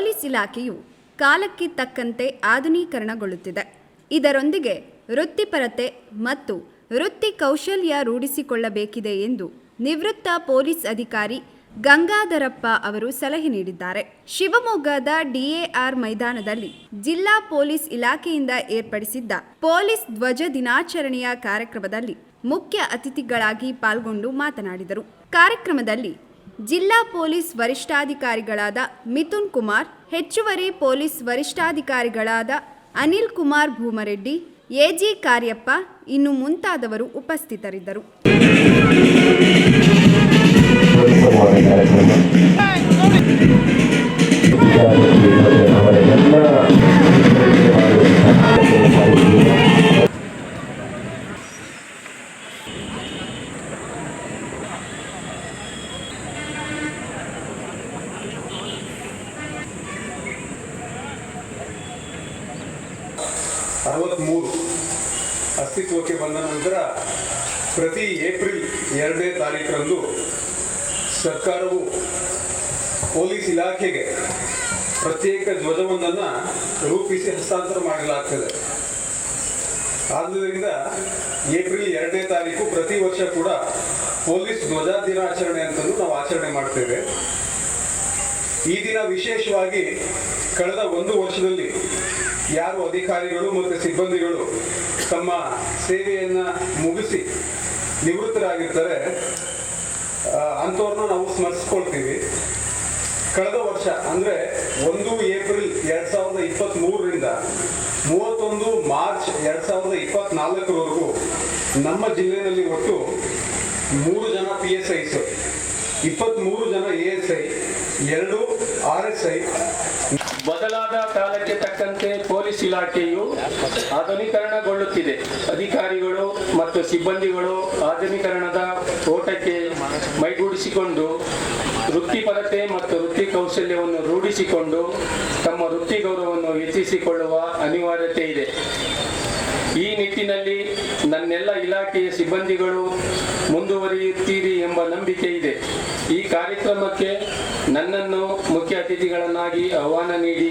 Police ಇಲಾಖೆಯು ಕಾಲಕ್ಕೆ ತಕ್ಕಂತೆ ಆಧುನೀಕರಣಗೊಳ್ಳುತ್ತಿದೆ. ಇದರೊಂದಿಗೆ ವೃತ್ತಿಪರತೆ ಮತ್ತು ವೃತ್ತಿ ಕೌಶಲ್ಯ ರೂಢಿಸಿಕೊಳ್ಳಬೇಕಿದೆ ಎಂದು ನಿವೃತ್ತ ಪೊಲೀಸ್ ಅಧಿಕಾರಿ ಗಂಗಾಧರಪ್ಪ ಅವರು ಸಲಹೆ ನೀಡಿದ್ದಾರೆ. ಶಿವಮೊಗ್ಗದ ಡಿಎಆರ್ ಮೈದಾನದಲ್ಲಿ ಜಿಲ್ಲಾ ಪೊಲೀಸ್ ಇಲಾಖೆಯಿಂದ ಏರ್ಪಡಿಸಿದ್ದ ಪೊಲೀಸ್ ಧ್ವಜ ದಿನಾಚರಣೆಯ ಕಾರ್ಯಕ್ರಮದಲ್ಲಿ ಮುಖ್ಯ ಅತಿಥಿಗಳಾಗಿ ಪಾಲ್ಗೊಂಡು ಮಾತನಾಡಿದರು. ಕಾರ್ಯಕ್ರಮದಲ್ಲಿ ಜಿಲ್ಲಾ ಪೊಲೀಸ್ ವರಿಷ್ಠಾಧಿಕಾರಿಗಳಾದ ಮಿಥುನ್ ಕುಮಾರ್, ಹೆಚ್ಚುವರಿ ಪೊಲೀಸ್ ವರಿಷ್ಠಾಧಿಕಾರಿಗಳಾದ ಅನಿಲ್ ಕುಮಾರ್ ಭೂಮರೆಡ್ಡಿ, ಎಜಿ ಕಾರ್ಯಪ್ಪ ಇನ್ನು ಮುಂತಾದವರು ಉಪಸ್ಥಿತರಿದ್ದರು. ಅರವತ್ತ್ಮೂರು ಅಸ್ತಿತ್ವಕ್ಕೆ ಬಂದ ನಂತರ ಪ್ರತಿ ಏಪ್ರಿಲ್ ಎರಡನೇ ತಾರೀಕರಂದು ಸರ್ಕಾರವು ಪೊಲೀಸ್ ಇಲಾಖೆಗೆ ಪ್ರತ್ಯೇಕ ಧ್ವಜವೊಂದನ್ನು ರೂಪಿಸಿ ಹಸ್ತಾಂತರ ಮಾಡಲಾಗ್ತದೆ. ಆದ್ದರಿಂದ ಏಪ್ರಿಲ್ ಎರಡನೇ ತಾರೀಕು ಪ್ರತಿ ವರ್ಷ ಕೂಡ ಪೊಲೀಸ್ ಧ್ವಜ ದಿನಾಚರಣೆ ಅಂತಲೂ ನಾವು ಆಚರಣೆ ಮಾಡ್ತೇವೆ. ಈ ದಿನ ವಿಶೇಷವಾಗಿ ಕಳೆದ ಒಂದು ವರ್ಷದಲ್ಲಿ ಯಾರು ಅಧಿಕಾರಿಗಳು ಮತ್ತು ಸಿಬ್ಬಂದಿಗಳು ತಮ್ಮ ಸೇವೆಯನ್ನು ಮುಗಿಸಿ ನಿವೃತ್ತರಾಗಿರ್ತಾರೆ ಅಂಥವ್ರನ್ನ ನಾವು ಸ್ಮರಿಸ್ಕೊಳ್ತೀವಿ. ಕಳೆದ ವರ್ಷ, ಅಂದರೆ ಒಂದು ಏಪ್ರಿಲ್ ಎರಡು ಸಾವಿರದ ಇಪ್ಪತ್ತ್ಮೂರರಿಂದ ಮೂವತ್ತೊಂದು ಮಾರ್ಚ್ ಎರಡು ಸಾವಿರದ ಇಪ್ಪತ್ತ್ನಾಲ್ಕರವರೆಗೂ ನಮ್ಮ ಜಿಲ್ಲೆಯಲ್ಲಿ ಒಟ್ಟು ಮೂರು ಜನ ಪಿ ಎಸ್ ಐಸ್ ಇಪ್ಪತ್ತ್ಮೂರು ಜನ ಎ ಎಸ್ ಐ ಎರಡು ಆರ್ ಎಸ್ ಐ ಬದಲಾದ ಪೊಲೀಸ್ ಇಲಾಖೆಯು ಆಧುನೀಕರಣಗೊಳ್ಳುತ್ತಿದೆ. ಅಧಿಕಾರಿಗಳು ಮತ್ತು ಸಿಬ್ಬಂದಿಗಳು ಆಧುನೀಕರಣದ ಓಟಕ್ಕೆ ಮೈಗೂಡಿಸಿಕೊಂಡು ವೃತ್ತಿಪರತೆ ಮತ್ತು ವೃತ್ತಿ ಕೌಶಲ್ಯವನ್ನು ರೂಢಿಸಿಕೊಂಡು ತಮ್ಮ ವೃತ್ತಿ ಗೌರವವನ್ನು ಹೆಚ್ಚಿಸಿಕೊಳ್ಳುವ ಅನಿವಾರ್ಯತೆ ಇದೆ. ಈ ನಿಟ್ಟಿನಲ್ಲಿ ನನ್ನೆಲ್ಲ ಇಲಾಖೆಯ ಸಿಬ್ಬಂದಿಗಳು ಮುಂದುವರಿಯುತ್ತೀರಿ ಎಂಬ ನಂಬಿಕೆ ಇದೆ. ಈ ಕಾರ್ಯಕ್ರಮಕ್ಕೆ ನನ್ನನ್ನು ಮುಖ್ಯ ಅತಿಥಿಗಳನ್ನಾಗಿ ಆಹ್ವಾನ ನೀಡಿ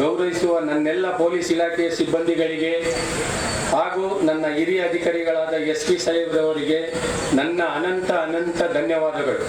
ಗೌರವಿಸುವ ನನ್ನೆಲ್ಲ ಪೊಲೀಸ್ ಇಲಾಖೆಯ ಸಿಬ್ಬಂದಿಗಳಿಗೆ ಹಾಗೂ ನನ್ನ ಹಿರಿಯ ಅಧಿಕಾರಿಗಳಾದ ಎಸ್ ಪಿ ಸಾಹೇಬ್ರವರಿಗೆ ನನ್ನ ಅನಂತ ಅನಂತ ಧನ್ಯವಾದಗಳು.